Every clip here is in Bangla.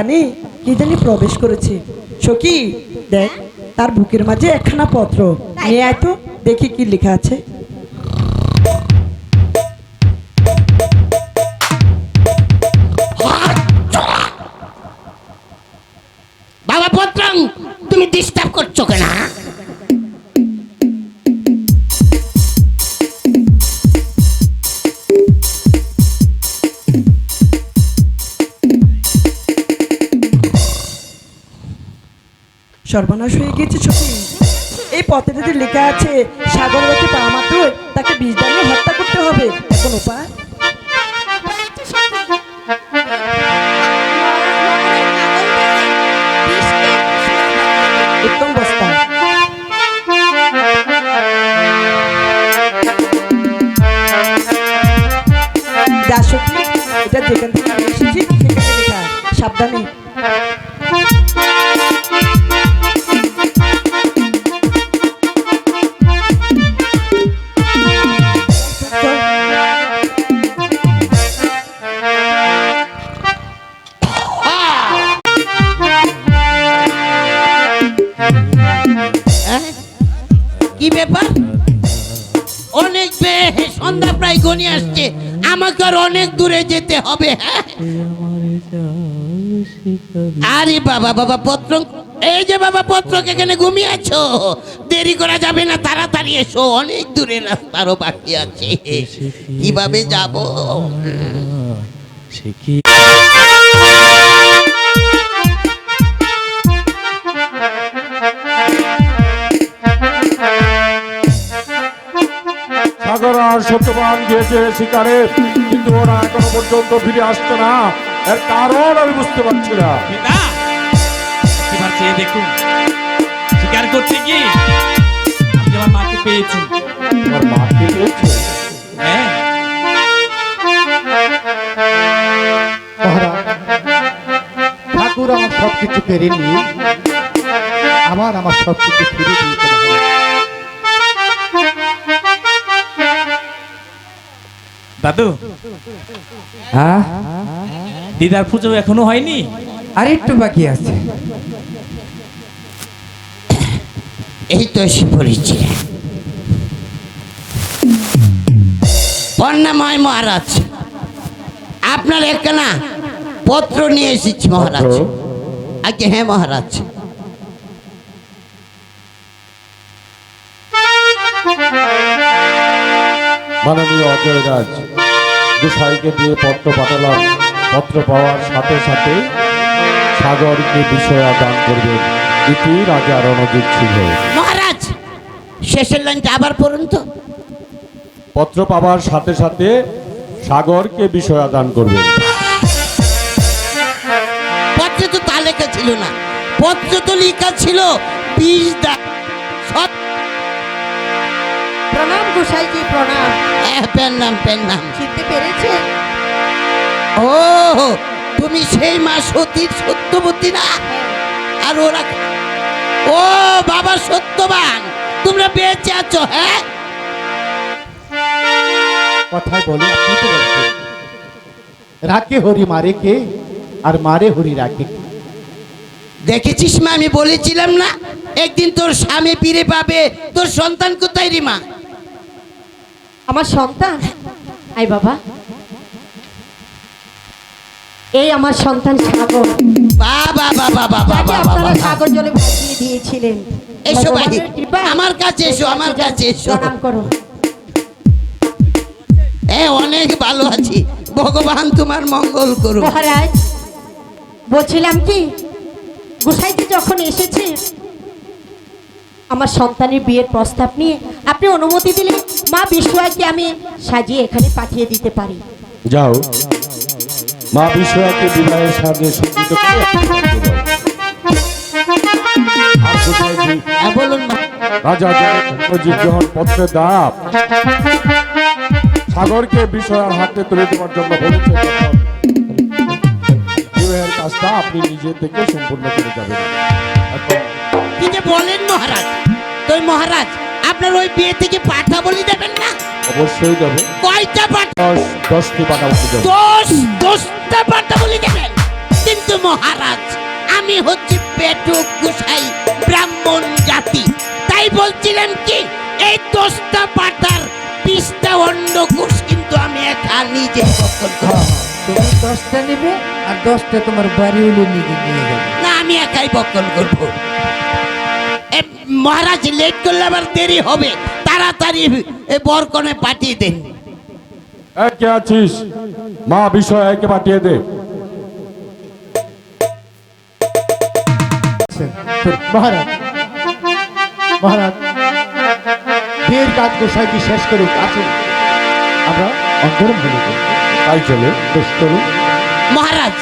একই কি জানি প্রবেশ করেছে। সখী দেখ তার বুকের মাঝে একখানা পত্র। নিয়ে আয় তো দেখি কি লেখা আছে। সর্বনাশ হয়ে গিয়েছে সখী। এই পত্রটিতে লেখা আছে সাগর রেখে পাওয়া মাত্র তাকে বিষ দানিয়ে হত্যা করতে হবে। এখন উপায়? উত্তম বস্তা। যেখান থেকে কি ব্যাপার? অনেক সন্ধ্যা প্রায় গনি আসছে। আমাকে আর অনেক দূরে যেতে হবে হ্যাঁ? আরে বাবা বাবা পত্র এই যে বাবা, পত্রক, এখানে ঘুমিয়ে আছো? দেরি করা যাবে না, তাড়াতাড়ি এসো। অনেক দূরে রাস্তারও বাকি আছে। কীভাবে যাব? সে আর সত্যবান গিয়েছে শিকারে। কিন্তু ওরা এখনও পর্যন্ত ফিরে আসছে না। এর কারণ আমি বুঝতে পারছি না। দেখুন শিকার করতে গিয়ে আমি আমার মাকে পেয়েছি আমার মাকে পেয়েছে হ্যাঁ। ঠাকুর আমার সব কিছু নিয়ে আবার আমার সব ফিরে দিয়েছে দাদু হ্যাঁ? দিদার পুজো এখনও হয়নি? আর একটু বাকি আছে। এই তো এসে পড়েছি। বন্যাময় মহারাজ আপনার একখানা পত্র নিয়ে এসেছি মহারাজ। আগে হ্যাঁ মহারাজ। মাননীয় অজয় রাজ গোসাইকে দিয়ে পত্র পাঠালাম। পত্র পাওয়ার সাথে সাথে সাগরকে বিষয় দান করবেন ইতি রাজা রণজিৎ সিংহ। মহারাজ শেষের লাইনটা আবার পড়ুন তো। পত্র পাওয়ার সাথে সাথে সাগরকে বিষয় দান করবেন পত্রে তো তা লেখা ছিল না। পত্র তো লেখা ছিল বিষ দা প্রণাম গোসাইজি প্রণাম। হ্যাঁ, পেন নাম চিনতে পেরেছে? ও তুমি সেই মা সতীর সত্যবতী না? আর ওরা ও বাবা সত্যবান। তোমরা বেঁচে আছো হ্যাঁ? কথায় বলে আপনি তো বলছেন রাখে হরি মারে কে আর মারে হরি রাখে কে? দেখেছিস মা আমি বলেছিলাম না? একদিন তোর স্বামী ফিরে পাবে তোর সন্তান কোথায় রে মা? আমার সন্তান? আই বাবা। এই আমার সন্তান সাগর। বাবা বাবা বাবা বাবা সাগর জলে ভাসিয়ে দিয়েছিলেন। এসো আমার কাছে এসো আমার কাছে এসো। প্রণাম করো। এ অনেক ভালো আছি। ভগবান তোমার মঙ্গল করুন মহারাজ বলছিলাম কি গোসাইজি যখন এসেছে আমার সন্তানের বিয়ের প্রস্তাব নিয়ে আপনি অনুমতি দিলে মা বিশ্বয়াকে আমি সাজিয়ে এখানে পাঠিয়ে দিতে পারি যাও মা বিষয়াকে বিবাহের সাথে সজ্জিত করে হ্যাঁ, বলুন রাজা পত্রের দাপ সাগরকে বিষয়ের হাতে তুলে দেওয়ার জন্য বলেছে বিবাহের কাজটা আপনি নিজে থেকে সম্পূর্ণ করে যাবেন যে বলেন মহারাজ তো মহারাজ আপনার ওই বিয়ে থেকে পাঠা বলি দেবেন না? অবশ্যই দেবো। কয়টা পাঠা? দশ দশটি পাটা উঠে দেবো। দশ দশটা পাঠা বলি দেবেন? কিন্তু মহারাজ আমি হচ্ছি পেটুক গুসাই ব্রাহ্মণ জাতি। তাই বলছিলাম কি এই দশটা পাটার বিশটা অন্ডকুশ কিন্তু আমি একা নিজে। তুমি দশটা নেবে আর দশটা তোমার বাড়ি হলে নিয়ে যাবে। না আমি একাই বক্ষণ করব। মহারাজ লেট করলে আবার দেরি হবে। তাড়াতাড়ি এ বরকনে পাঠিয়ে দেন। একে আছিস? মা বিষয় একে পাঠিয়ে দে। মহারাজ মহারাজ বিয়ের কাজ গোসাইটি শেষ করুক আসুন আমরা অন্তরম বলে দেব। তাই চলে বেশ চলুন। মহারাজ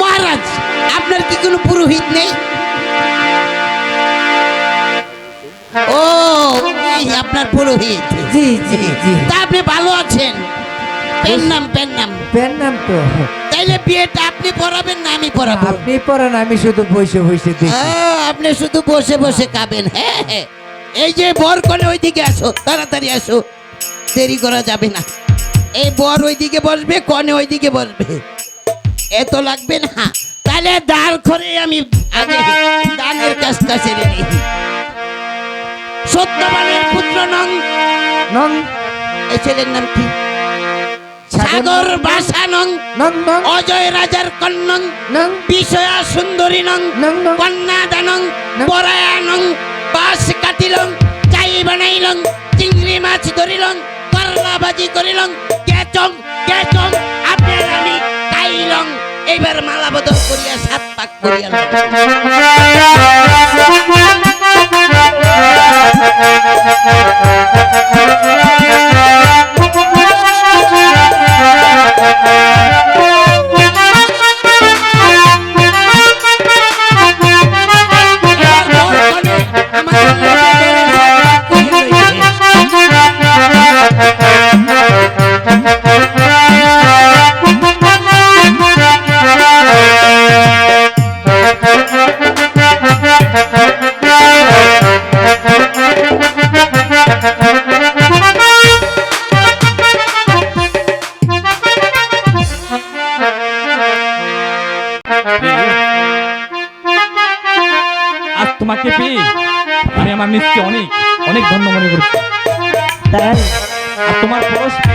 মহারাজ আপনার কি কোনো পুরোহিত নেই? ও এই আপনার পুরোহিত। জি জি জি। তা আপনি ভালো আছেন? পেন নাম পেন নাম। প্যান নাম তো। তাইলে বিয়েটা আপনি পড়াবেন না আমি পড়াবো আপনি পড়ান আমি শুধু বসে বসে দেখি। আপনি শুধু বসে বসে খাবেন। হ্যাঁ হ্যাঁ। এই যে বর কোনে ওইদিকে আসো তাড়াতাড়ি আসো। দেরি করা যাবে না। এই বর ওইদিকে বসবে কনে ওইদিকে বসবে। এত লাগবে না। তাহলে দাঁড় করে আমি আগে দানের কাজটা সেরে নিই। সত্যবানের পুত্র নং। নং। এই ছেলের নাম কি? সাগর বাসা নং। নং নং। অজয় রাজার কন্যং নং। বিষয়া সুন্দরী নং। নং নং। কন্যা দানং নং। পরায়ানং বাস কাটিলং চাই বানাইলং চিংড়ি মাছ ধরিলং করলা ভাজি করিলং কেচং কেচং। আপনার আমি খাইলং এইবার মালা বদল করিয়া সাত পাক করিয়া লং। এবার আর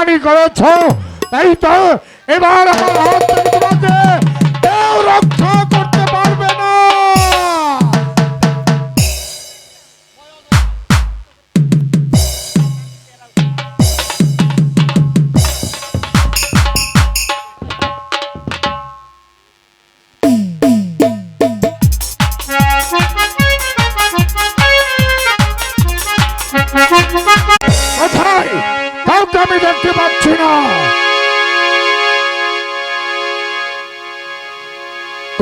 বেইমানি করেছ তাই তো এবার আমার হাত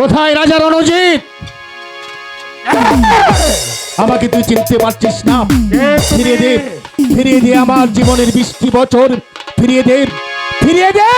কোথায় রাজা রণজিৎ? আমাকে তুই চিনতে পারছিস না? ফিরিয়ে দে ফিরিয়ে দে আমার জীবনের বৃষ্টি বছর। ফিরিয়ে দে ফিরিয়ে দে!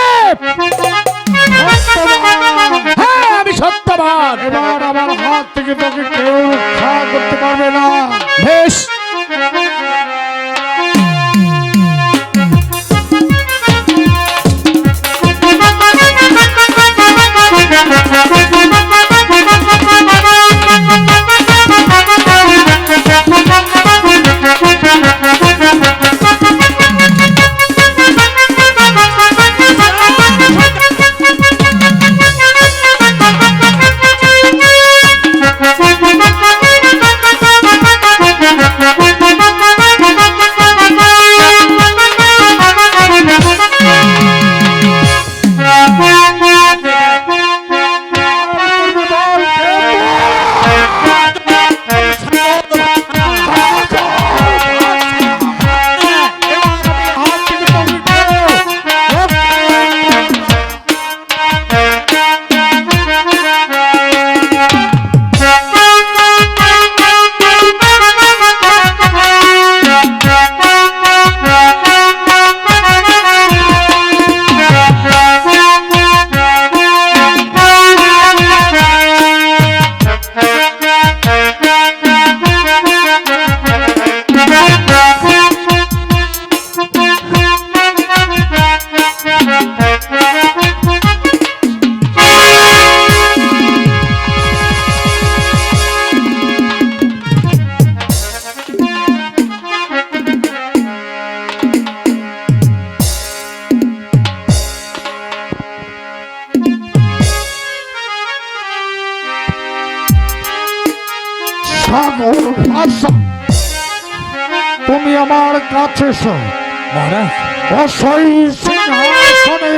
তুমি আমার কাছে এসো। সিংহাসনে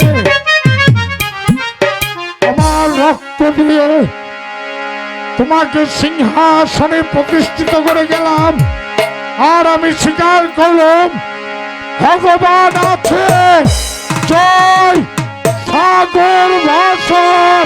আমার রক্ত দিয়ে তোমাকে সিংহাসনে প্রতিষ্ঠিত করে গেলাম। আর আমি স্বীকার করলাম ভগবান আছে। জয় সাগর ভাষার